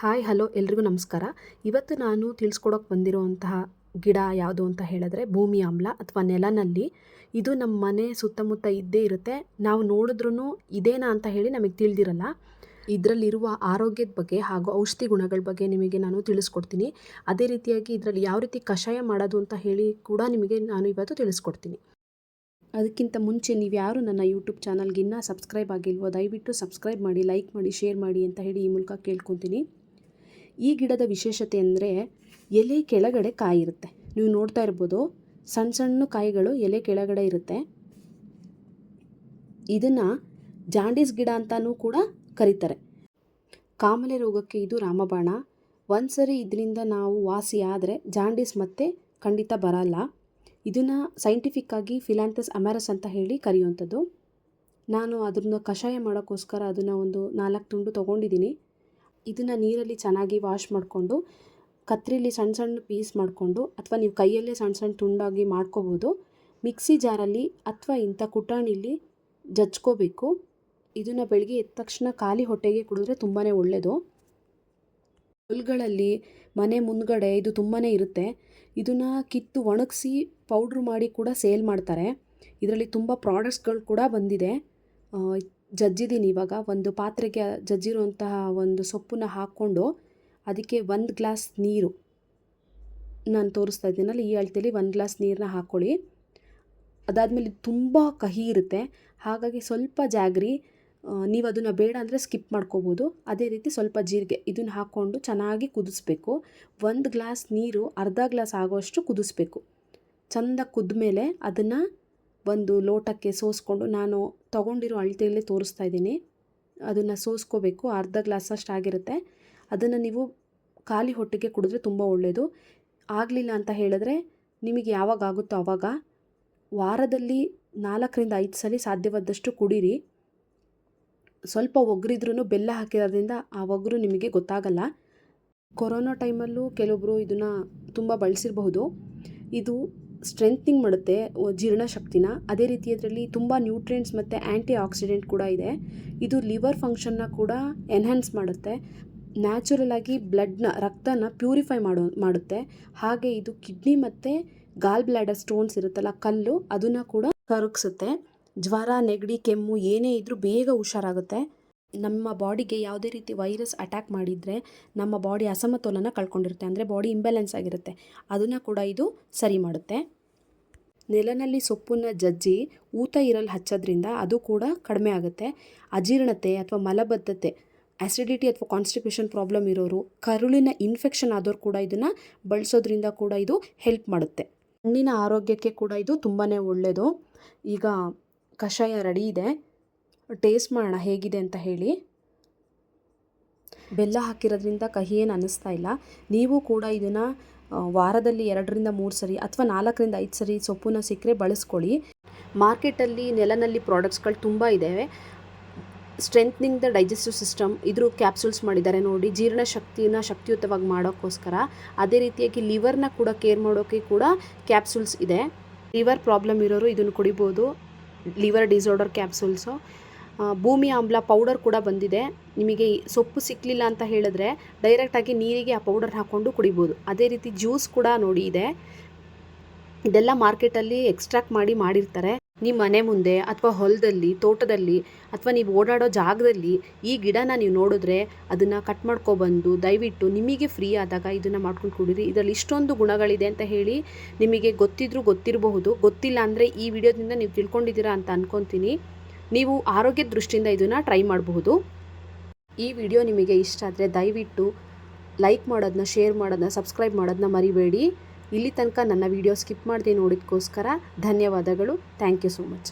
Hi, hello, ಎಲ್ರಿಗೂ ನಮಸ್ಕಾರ. ಇವತ್ತು ನಾನು ತಿಳಿಸ್ಕೊಡೋಕೆ ಬಂದಿರುವಂತಹ ಗಿಡ ಯಾವುದು ಅಂತ ಹೇಳಿದ್ರೆ ಭೂಮಿ ಆಮ್ಲ ಅಥವಾ ನೆಲನಲ್ಲಿ. ಇದು ನಮ್ಮ ಮನೆ ಸುತ್ತಮುತ್ತ ಇದ್ದೇ ಇರುತ್ತೆ. ನಾವು ನೋಡಿದ್ರೂ ಇದೇನಾ ಅಂತ ಹೇಳಿ ನಮಗೆ ತಿಳಿದಿರಲ್ಲ. ಇದರಲ್ಲಿರುವ ಆರೋಗ್ಯದ ಬಗ್ಗೆ ಹಾಗೂ ಔಷಧಿ ಗುಣಗಳ ಬಗ್ಗೆ ನಿಮಗೆ ನಾನು ತಿಳಿಸ್ಕೊಡ್ತೀನಿ. ಅದೇ ರೀತಿಯಾಗಿ ಇದರಲ್ಲಿ ಯಾವ ರೀತಿ ಕಷಾಯ ಮಾಡೋದು ಅಂತ ಹೇಳಿ ಕೂಡ ನಿಮಗೆ ನಾನು ಇವತ್ತು ತಿಳಿಸ್ಕೊಡ್ತೀನಿ. ಅದಕ್ಕಿಂತ ಮುಂಚೆ ನೀವು ಯಾರು ನನ್ನ ಯೂಟ್ಯೂಬ್ ಚಾನಲ್ಗೆ ಇನ್ನೂ ಸಬ್ಸ್ಕ್ರೈಬ್ ಆಗಿಲ್ವೋ ದಯವಿಟ್ಟು ಸಬ್ಸ್ಕ್ರೈಬ್ ಮಾಡಿ, ಲೈಕ್ ಮಾಡಿ, ಶೇರ್ ಮಾಡಿ ಅಂತ ಹೇಳಿ ಈ ಮೂಲಕ ಕೇಳ್ಕೊತೀನಿ. ಈ ಗಿಡದ ವಿಶೇಷತೆ ಅಂದರೆ ಎಲೆ ಕೆಳಗಡೆ ಕಾಯಿ ಇರುತ್ತೆ. ನೀವು ನೋಡ್ತಾ ಇರ್ಬೋದು ಸಣ್ಣ ಸಣ್ಣ ಕಾಯಿಗಳು ಎಲೆ ಕೆಳಗಡೆ ಇರುತ್ತೆ. ಇದನ್ನು ಜಾಂಡೀಸ್ ಗಿಡ ಅಂತಲೂ ಕೂಡ ಕರೀತಾರೆ. ಕಾಮಲೆ ರೋಗಕ್ಕೆ ಇದು ರಾಮಬಾಣ. ಒಂದು ಸರಿ ಇದರಿಂದ ನಾವು ವಾಸಿ ಆದರೆ ಜಾಂಡೀಸ್ ಮತ್ತೆ ಖಂಡಿತ ಬರಲ್ಲ. ಇದನ್ನು ಸೈಂಟಿಫಿಕ್ಕಾಗಿ ಫಿಲಾಂಥಸ್ ಅಮ್ಯಾರಸ್ ಅಂತ ಹೇಳಿ ಕರೆಯುವಂಥದ್ದು. ನಾನು ಅದನ್ನ ಕಷಾಯ ಮಾಡೋಕ್ಕೋಸ್ಕರ ಅದನ್ನು ಒಂದು ನಾಲ್ಕು ತುಂಡು ತೊಗೊಂಡಿದ್ದೀನಿ. ಇದನ್ನು ನೀರಲ್ಲಿ ಚೆನ್ನಾಗಿ ವಾಶ್ ಮಾಡಿಕೊಂಡು, ಕತ್ರಿಲಿ ಸಣ್ಣ ಸಣ್ಣ ಪೀಸ್ ಮಾಡಿಕೊಂಡು ಅಥವಾ ನೀವು ಕೈಯಲ್ಲೇ ಸಣ್ಣ ಸಣ್ಣ ತುಂಡಾಗಿ ಮಾಡ್ಕೋಬೋದು. ಮಿಕ್ಸಿ ಜಾರಲ್ಲಿ ಅಥವಾ ಇಂಥ ಕುಟಾಣಿಲಿ ಜಜ್ಕೋಬೇಕು. ಇದನ್ನು ಬೆಳಗ್ಗೆ ಎದ್ದ ತಕ್ಷಣ ಖಾಲಿ ಹೊಟ್ಟೆಗೆ ಕುಡಿದ್ರೆ ತುಂಬಾ ಒಳ್ಳೆಯದು ಹೊಲ್ಗಳಲ್ಲಿ ಮನೆ ಮುಂದ್ಗಡೆ ಇದು ತುಂಬಾ ಇರುತ್ತೆ. ಇದನ್ನು ಕಿತ್ತು ಒಣಗಿಸಿ ಪೌಡ್ರ್ ಮಾಡಿ ಕೂಡ ಸೇಲ್ ಮಾಡ್ತಾರೆ. ಇದರಲ್ಲಿ ತುಂಬ ಪ್ರಾಡಕ್ಟ್ಸ್ಗಳು ಕೂಡ ಬಂದಿದೆ. ಜಜ್ಜಿದ್ದೀನಿ ಇವಾಗ. ಒಂದು ಪಾತ್ರೆಗೆ ಜಜ್ಜಿರುವಂತಹ ಒಂದು ಸೊಪ್ಪನ್ನ ಹಾಕ್ಕೊಂಡು ಅದಕ್ಕೆ ಒಂದು ಗ್ಲಾಸ್ ನೀರು ನಾನು ತೋರಿಸ್ತಾ ಇದ್ದೀನಲ್ಲ ಈ ಅಳತೆಯಲ್ಲಿ ಒಂದು ಗ್ಲಾಸ್ ನೀರನ್ನ ಹಾಕ್ಕೊಳ್ಳಿ ಅದಾದಮೇಲೆ ತುಂಬ ಕಹಿ ಇರುತ್ತೆ. ಹಾಗಾಗಿ ಸ್ವಲ್ಪ ಜಾಗ್ರಿ ನೀವು ಅದನ್ನು ಬೇಡ ಅಂದರೆ ಸ್ಕಿಪ್ ಮಾಡ್ಕೋಬೋದು. ಅದೇ ರೀತಿ ಸ್ವಲ್ಪ ಜೀರಿಗೆ ಇದನ್ನು ಹಾಕ್ಕೊಂಡು ಚೆನ್ನಾಗಿ ಕುದಿಸ್ಬೇಕು. ಒಂದು ಗ್ಲಾಸ್ ನೀರು, ಅರ್ಧ ಗ್ಲಾಸ್ ಆಗೋಷ್ಟು ಕುದಿಸ್ಬೇಕು. ಚೆಂದ ಕುದ್ಮೇಲೆ ಅದನ್ನು ಒಂದು ಲೋಟಕ್ಕೆ ಸೋಸ್ಕೊಂಡು ನಾನು ತೊಗೊಂಡಿರೋ ಅಳತೆಯಲ್ಲೇ ತೋರಿಸ್ತಾ ಇದ್ದೀನಿ. ಅದನ್ನು ಸೋಸ್ಕೋಬೇಕು, ಅರ್ಧ ಗ್ಲಾಸ್ ಅಷ್ಟು ಆಗಿರುತ್ತೆ. ಅದನ್ನು ನೀವು ಖಾಲಿ ಹೊಟ್ಟೆಗೆ ಕುಡಿದ್ರೆ ತುಂಬ ಒಳ್ಳೆಯದು ಆಗಲಿಲ್ಲ ಅಂತ ಹೇಳಿದ್ರೆ ನಿಮಗೆ ಯಾವಾಗ ಆಗುತ್ತೋ ಆವಾಗ ವಾರದಲ್ಲಿ ನಾಲ್ಕರಿಂದ ಐದು ಸಲ ಸಾಧ್ಯವಾದಷ್ಟು ಕುಡೀರಿ. ಸ್ವಲ್ಪ ಒಗ್ಗರಿದ್ರೂ ಬೆಲ್ಲ ಹಾಕಿರೋದ್ರಿಂದ ಆ ಒಗರು ನಿಮಗೆ ಗೊತ್ತಾಗಲ್ಲ. ಕೊರೋನಾ ಟೈಮಲ್ಲೂ ಕೆಲವೊಬ್ಬರು ಇದನ್ನು ತುಂಬ ಬಳಸಿರಬಹುದು. ಇದು ಸ್ಟ್ರೆಂತ್ನಿಂಗ್ ಮಾಡುತ್ತೆ ಜೀರ್ಣಶಕ್ತಿನ. ಅದೇ ರೀತಿ ಅದರಲ್ಲಿ ತುಂಬ ನ್ಯೂಟ್ರಿಯೆಂಟ್ಸ್ ಮತ್ತು ಆ್ಯಂಟಿ ಆಕ್ಸಿಡೆಂಟ್ ಕೂಡ ಇದೆ. ಇದು ಲಿವರ್ ಫಂಕ್ಷನ್ನ ಕೂಡ ಎನ್ಹ್ಯಾನ್ಸ್ ಮಾಡುತ್ತೆ. ನ್ಯಾಚುರಲ್ ಆಗಿ ಬ್ಲಡ್ನ ರಕ್ತನ ಪ್ಯೂರಿಫೈ ಮಾಡೋ, ಮಾಡುತ್ತೆ. ಹಾಗೆ ಇದು ಕಿಡ್ನಿ ಮತ್ತು ಗಾಲ್ ಬ್ಲ್ಯಾಡರ್ ಸ್ಟೋನ್ಸ್ ಇರುತ್ತಲ್ಲ, ಕಲ್ಲು, ಅದನ್ನು ಕೂಡ ಕರಗಿಸುತ್ತೆ. ಜ್ವರ, ನೆಗಡಿ, ಕೆಮ್ಮು ಏನೇ ಇದ್ದರೂ ಬೇಗ ಹುಷಾರಾಗುತ್ತೆ. ನಮ್ಮ ಬಾಡಿಗೆ ಯಾವುದೇ ರೀತಿ ವೈರಸ್ ಅಟ್ಯಾಕ್ ಮಾಡಿದರೆ ನಮ್ಮ ಬಾಡಿ ಅಸಮತೋಲನ ಕಳ್ಕೊಂಡಿರುತ್ತೆ. ಅಂದರೆ ಬಾಡಿ ಇಂಬ್ಯಾಲೆನ್ಸ್ ಆಗಿರುತ್ತೆ. ಅದನ್ನು ಕೂಡ ಇದು ಸರಿ ಮಾಡುತ್ತೆ. ನೆಲನಲ್ಲಿ ಸೊಪ್ಪನ್ನು ಜಜ್ಜಿ ಊತ ಇರಲು ಹಚ್ಚೋದ್ರಿಂದ ಅದು ಕೂಡ ಕಡಿಮೆ ಆಗುತ್ತೆ. ಅಜೀರ್ಣತೆ ಅಥವಾ ಮಲಬದ್ಧತೆ ಆ್ಯಸಿಡಿಟಿ ಅಥವಾ ಕಾನ್ಸ್ಟಿಪ್ಯೂಷನ್ ಪ್ರಾಬ್ಲಮ್ ಇರೋರು, ಕರುಳಿನ ಇನ್ಫೆಕ್ಷನ್ ಆದವ್ರು ಕೂಡ ಇದನ್ನು ಬಳಸೋದ್ರಿಂದ ಕೂಡ ಇದು ಹೆಲ್ಪ್ ಮಾಡುತ್ತೆ. ಹಣ್ಣಿನ ಆರೋಗ್ಯಕ್ಕೆ ಕೂಡ ಇದು ತುಂಬಾ ಒಳ್ಳೆಯದು ಈಗ ಕಷಾಯ ರೆಡಿ ಇದೆ. ಟೇಸ್ಟ್ ಮಾಡೋಣ, ಹೇಗಿದೆ ಅಂತ ಹೇಳಿ. ಬೆಲ್ಲ ಹಾಕಿರೋದ್ರಿಂದ ಕಹಿ ಏನು ಅನ್ನಿಸ್ತಾ ಇಲ್ಲ. ನೀವು ಕೂಡ ಇದನ್ನು ವಾರದಲ್ಲಿ ಎರಡರಿಂದ ಮೂರು ಸರಿ ಅಥವಾ ನಾಲ್ಕರಿಂದ ಐದು ಸರಿ ಸೊಪ್ಪನ್ನ ಸಿಕ್ಕರೆ ಬಳಸ್ಕೊಳ್ಳಿ. ಮಾರ್ಕೆಟಲ್ಲಿ, ನೆಲನಲ್ಲಿ ಪ್ರಾಡಕ್ಟ್ಸ್ಗಳು ತುಂಬ ಇದ್ದಾವೆ ಸ್ಟ್ರೆಂತ್ನಿಂಗ್ ದ ಡೈಜೆಸ್ಟಿವ್ ಸಿಸ್ಟಮ್, ಇದ್ರ ಕ್ಯಾಪ್ಸೂಲ್ಸ್ ಮಾಡಿದ್ದಾರೆ ನೋಡಿ, ಜೀರ್ಣ ಜೀರ್ಣಶಕ್ತಿನ ಶಕ್ತಿಯುತವಾಗಿ ಮಾಡೋಕ್ಕೋಸ್ಕರ. ಅದೇ ರೀತಿಯಾಗಿ ಲಿವರ್ನ ಕೂಡ ಕೇರ್ ಮಾಡೋಕ್ಕೆ ಕೂಡ ಕ್ಯಾಪ್ಸೂಲ್ಸ್ ಇದೆ. ಲಿವರ್ ಪ್ರಾಬ್ಲಮ್ ಇರೋರು ಇದನ್ನು ಕುಡಿಬೋದು. Liver disorder capsules. ಭೂಮಿ ಆಮ್ಲ ಪೌಡರ್ ಕೂಡ ಬಂದಿದೆ. ನಿಮಗೆ ಸೊಪ್ಪು ಸಿಕ್ಕಲಿಲ್ಲ ಅಂತ ಹೇಳಿದ್ರೆ ಡೈರೆಕ್ಟಾಗಿ ನೀರಿಗೆ ಆ ಪೌಡರ್ ಹಾಕ್ಕೊಂಡು ಕುಡಿಬೋದು. ಅದೇ ರೀತಿ ಜ್ಯೂಸ್ ಕೂಡ ನೋಡಿ ಇದೆ. ಇದೆಲ್ಲ ಮಾರ್ಕೆಟಲ್ಲಿ ಎಕ್ಸ್ಟ್ರಾಕ್ಟ್ ಮಾಡಿ ಮಾಡಿರ್ತಾರೆ. ನಿಮ್ಮ ಮನೆ ಮುಂದೆ ಅಥವಾ ಹೊಲದಲ್ಲಿ, ತೋಟದಲ್ಲಿ ಅಥವಾ ನೀವು ಓಡಾಡೋ ಜಾಗದಲ್ಲಿ ಈ ಗಿಡನ ನೀವು ನೋಡಿದ್ರೆ ಅದನ್ನು ಕಟ್ ಮಾಡ್ಕೊಬಂದು ದಯವಿಟ್ಟು ನಿಮಗೆ ಫ್ರೀ ಆದಾಗ ಇದನ್ನು ಮಾಡ್ಕೊಂಡು ಕುಡೀರಿ. ಇದರಲ್ಲಿ ಇಷ್ಟೊಂದು ಗುಣಗಳಿದೆ ಅಂತ ಹೇಳಿ ನಿಮಗೆ ಗೊತ್ತಿದ್ರೂ ಗೊತ್ತಿರಬಹುದು. ಗೊತ್ತಿಲ್ಲ ಅಂದರೆ ಈ ವಿಡಿಯೋದಿಂದ ನೀವು ತಿಳ್ಕೊಂಡಿದ್ದೀರಾ ಅಂತ ಅನ್ಕೊತೀನಿ. ನೀವು ಆರೋಗ್ಯ ದೃಷ್ಟಿಯಿಂದ ಇದನ್ನು ಟ್ರೈ ಮಾಡಬಹುದು. ಈ ವಿಡಿಯೋ ನಿಮಗೆ ಇಷ್ಟ ಆದರೆ ದಯವಿಟ್ಟು ಲೈಕ್ ಮಾಡೋದನ್ನ ಶೇರ್ ಮಾಡೋದನ್ನ ಸಬ್ಸ್ಕ್ರೈಬ್ ಮಾಡೋದನ್ನ ಮರಿಬೇಡಿ. ಇಲ್ಲಿ ತನಕ ನನ್ನ ವಿಡಿಯೋ ಸ್ಕಿಪ್ ಮಾಡದೆ ನೋಡಿದಕ್ಕೋಸ್ಕರ ಧನ್ಯವಾದಗಳು. Thank you so much